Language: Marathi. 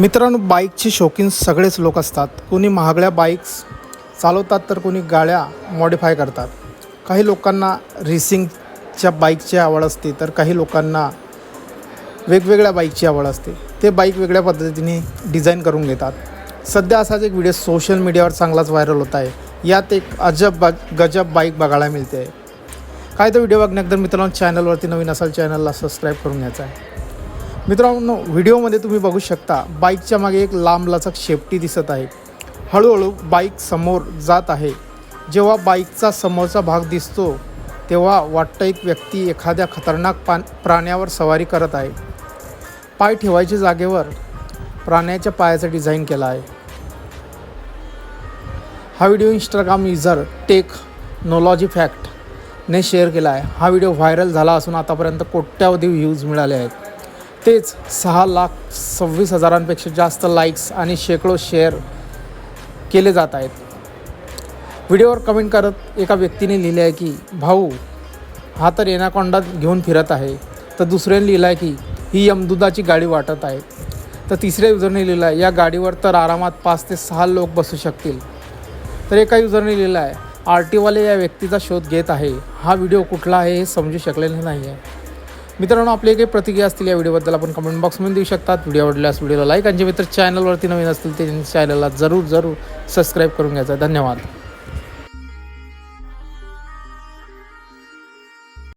मित्रांनो बाईकचे शौकीन सगळेच लोक असतात. कोणी महागड्या बाईक्स चालवतात तर कोणी गाड्या मॉडीफाय करतात. काही लोकांना रेसिंगच्या बाईकची आवड असते तर काही लोकांना वेगवेगळ्या बाईकची आवड असते. ते बाईक वेगळ्या पद्धतीने डिझाईन करून घेतात. सध्या असाच एक व्हिडिओ सोशल मीडियावर चांगलाच व्हायरल होत आहे. यात एक अजब बा गजब बाईक बघायला मिळते. आहे काय तर व्हिडिओ बघण्याकतर मित्रांनो चॅनलवरती नवीन असाल चॅनलला सबस्क्राईब करून घ्यायचा आहे. मित्रांनो व्हिडिओमध्ये तुम्ही बघू शकता बाईकच्या मागे एक लांब लचक शेपटी दिसत आहे. हळूहळू बाईक समोर जात आहे. जेव्हा बाईकचा समोरचा भाग दिसतो तेव्हा वाटतं एक व्यक्ती एखाद्या खतरनाक पान प्राण्यावर सवारी करत आहे. पाय ठेवायच्या जागेवर प्राण्याच्या पायाचं डिझाईन केलं आहे. हा व्हिडिओ इंस्टाग्राम युजर टेक नॉलॉजी फॅक्टने शेअर केला आहे. हा व्हिडिओ व्हायरल झाला असून आतापर्यंत कोट्यावधी व्ह्यूज मिळाले आहेत. तेच सहा लाख सव्वीस हजारांपेक्षा जास्त लाईक्स आणि शेकडो शेअर केले जात आहेत. व्हिडिओवर कमेंट करत एका व्यक्तीने लिहिले आहे की भाऊ हा तर एनाकोंडा घेऊन फिरत आहे. तर दुसऱ्याने लिहिलं आहे की ही यमदुदाची गाडी वाटत आहे. तर तिसऱ्या युजरने लिहिलं आहे या गाडीवर तर आरामात पाच ते सहा लोक बसू शकतील. तर एका युजरने लिहिलं आहे आर टीवाले या व्यक्तीचा शोध घेत आहे. हा व्हिडिओ कुठला आहे हे समजू शकलेला नाही आहे मित्रांनो आपले काही प्रतिक्रिया असतील या व्हिडिओबद्दल आपण कमेंट बॉक्समध्ये देऊ शकतात. व्हिडिओ आवडल्यास व्हिडिओला लाईक आणि जे मित्र चॅनलवरती नवीन असतील ते चॅनलला जरूर जरूर सबस्क्राईब करून घ्यायचा. धन्यवाद.